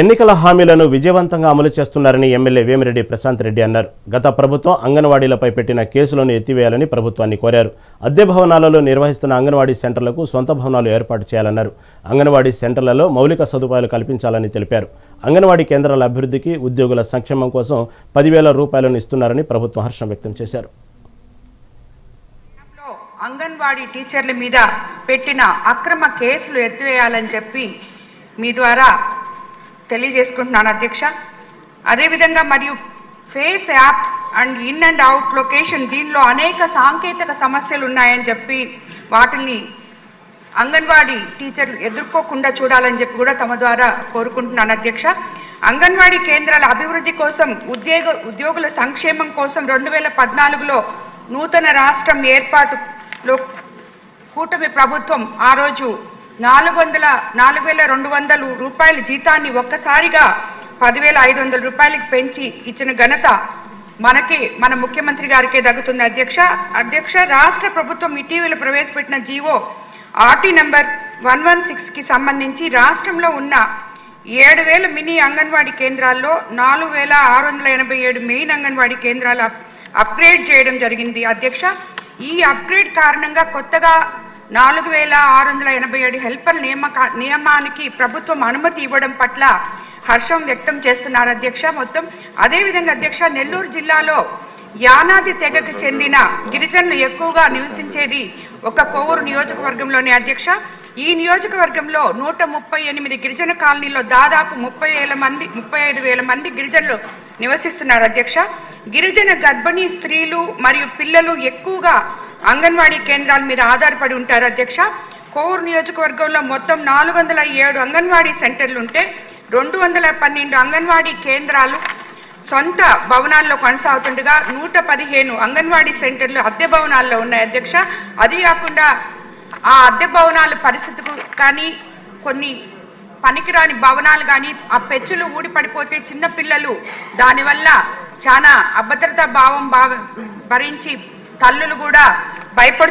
ఎన్నికల హామీలను విజయవంతంగా అమలు చేస్తున్నారని ఎమ్మెల్యే వేమిరెడ్డి ప్రశాంత్ రెడ్డి అన్నారు. గత ప్రభుత్వం అంగన్వాడీలపై పెట్టిన కేసులను ఎత్తివేయాలని ప్రభుత్వాన్ని కోరారు. అద్దె భవనాలలో నిర్వహిస్తున్న అంగన్వాడీ సెంటర్లకు సొంత భవనాలు ఏర్పాటు చేయాలన్నారు. అంగన్వాడీ సెంటర్లలో మౌలిక సదుపాయాలు కల్పించాలని తెలిపారు. అంగన్వాడీ కేంద్రాల అభివృద్ధికి ఉద్యోగుల సంక్షేమం కోసం పదివేల రూపాయలను ఇస్తున్నారని ప్రభుత్వం హర్షం వ్యక్తం చేశారు. అంగన్వాడీ టీచర్ల మీద పెట్టిన అక్రమ కేసులు ఎత్తివేయాలని చెప్పి మీ ద్వారా తెలియజేసుకుంటున్నాను అధ్యక్ష. అదేవిధంగా మరియు face app and in and out location దీనిలో అనేక సాంకేతిక సమస్యలు ఉన్నాయని చెప్పి వాటిని అంగన్వాడీ టీచర్ ఎదుర్కోకుండా చూడాలని చెప్పి కూడా తమ ద్వారా కోరుకుంటున్నాను అధ్యక్ష. అంగన్వాడీ కేంద్రాల అభివృద్ధి కోసం ఉద్యోగ ఉద్యోగుల సంక్షేమం కోసం రెండు వేల పద్నాలుగులో నూతన రాష్ట్రం ఏర్పాటులో కూటమి ప్రభుత్వం ఆ రోజు నాలుగు వందల నాలుగు వేల రెండు వందలు రూపాయల జీతాన్ని ఒక్కసారిగా పదివేల ఐదు వందల రూపాయలకి పెంచి ఇచ్చిన ఘనత మనకి మన ముఖ్యమంత్రి గారికే దగ్గుతుంది అధ్యక్ష అధ్యక్ష రాష్ట్ర ప్రభుత్వం ఇటీవల ప్రవేశపెట్టిన GO RT number one one సిక్స్కి సంబంధించి రాష్ట్రంలో ఉన్న ఏడు వేల మినీ అంగన్వాడీ కేంద్రాల్లో నాలుగు వేల ఆరు వందల ఎనభై ఏడు మెయిన్ అంగన్వాడీ కేంద్రాలు అప్గ్రేడ్ చేయడం జరిగింది. అధ్యక్ష ఈ అప్గ్రేడ్ కారణంగా కొత్తగా నాలుగు వేల ఆరు వందల ఎనభై ఏడు హెల్పర్ నియామక నియమానికి ప్రభుత్వం అనుమతి ఇవ్వడం పట్ల హర్షం వ్యక్తం చేస్తున్నారు అధ్యక్ష. మొత్తం అదేవిధంగా అధ్యక్ష నెల్లూరు జిల్లాలో యానాది తెగకు చెందిన గిరిజనులు ఎక్కువగా నివసించేది ఒక కోవూరు నియోజకవర్గంలోని అధ్యక్ష. ఈ నియోజకవర్గంలో నూట ముప్పై ఎనిమిది గిరిజన కాలనీలో దాదాపు ముప్పై వేల మంది ముప్పై ఐదు వేల మంది గిరిజనులు నివసిస్తున్నారు అధ్యక్ష. గిరిజన గర్భిణీ స్త్రీలు మరియు పిల్లలు ఎక్కువగా అంగన్వాడీ కేంద్రాల మీద ఆధారపడి ఉంటారు అధ్యక్ష. కోవూరు నియోజకవర్గంలో మొత్తం నాలుగు వందల ఏడు అంగన్వాడీ సెంటర్లు ఉంటే రెండు వందల పన్నెండు అంగన్వాడీ కేంద్రాలు సొంత భవనాల్లో కొనసాగుతుండగా నూట పదిహేను అంగన్వాడీ సెంటర్లు అద్దె భవనాల్లో ఉన్నాయి అధ్యక్ష. అది కాకుండా ఆ అద్దె భవనాల పరిస్థితికి కానీ కొన్ని పనికిరాని భవనాలు కానీ ఆ పెచ్చులు ఊడిపడిపోతే చిన్నపిల్లలు దానివల్ల చాలా అభద్రతా భావం భావ భరించి తల్లులు కూడా భయపడుతున్నారు